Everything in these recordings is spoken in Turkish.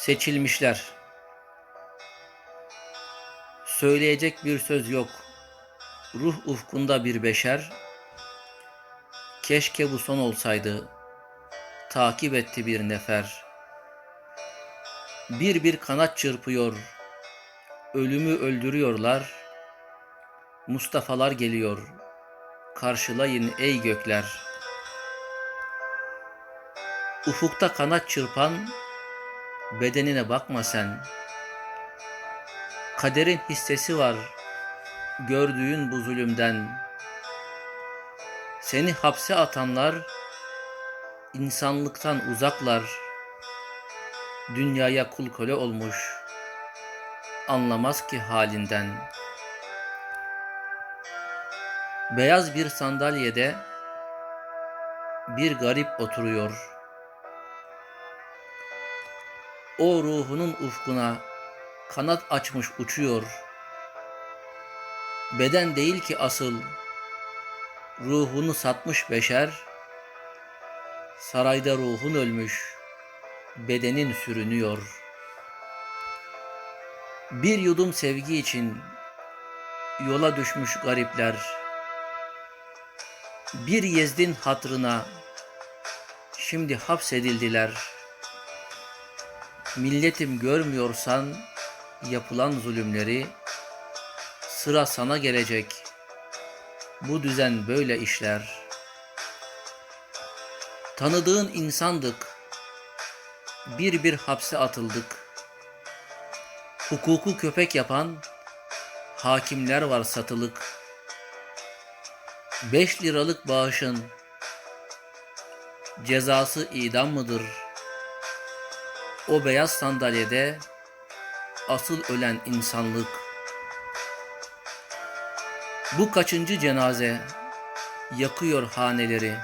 Seçilmişler. Söyleyecek bir söz yok. Ruh ufkunda bir beşer. Keşke bu son olsaydı. Takip etti bir nefer. Bir bir kanat çırpıyor. Ölümü öldürüyorlar. Mustafa'lar geliyor. Karşılayın ey gökler. Ufukta kanat çırpan bedenine bakma sen. Kaderin hissesi var gördüğün bu zulümden. Seni hapse atanlar insanlıktan uzaklar. Dünyaya kul köle olmuş. Anlamaz ki halinden. Beyaz bir sandalyede bir garip oturuyor. O ruhunun ufkuna kanat açmış uçuyor. Beden değil ki asıl, ruhunu satmış beşer, sarayda ruhun ölmüş, bedenin sürünüyor. Bir yudum sevgi için yola düşmüş garipler, bir Yezdin hatrına şimdi hapsedildiler. Milletim görmüyorsan yapılan zulümleri sıra sana gelecek. Bu düzen böyle işler. Tanıdığın insandık. Bir bir hapse atıldık. Hukuku köpek yapan hakimler var satılık. Beş liralık bağışın cezası idam mıdır? O beyaz sandalyede asıl ölen insanlık. Bu kaçıncı cenaze yakıyor haneleri.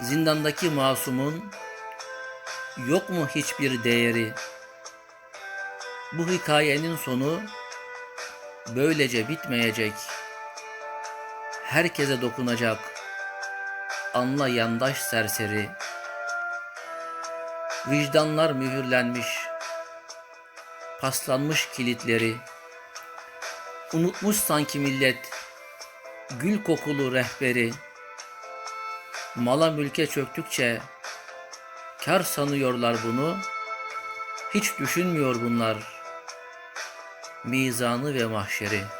Zindandaki masumun yok mu hiçbir değeri? Bu hikayenin sonu böylece bitmeyecek. Herkese dokunacak. Anla yandaş serseri. Vicdanlar mühürlenmiş. Paslanmış kilitleri. Unutmuş sanki millet gül kokulu rehberi. Mala mülke çöktükçe kar sanıyorlar bunu. Hiç düşünmüyor bunlar mizanı ve mahşeri.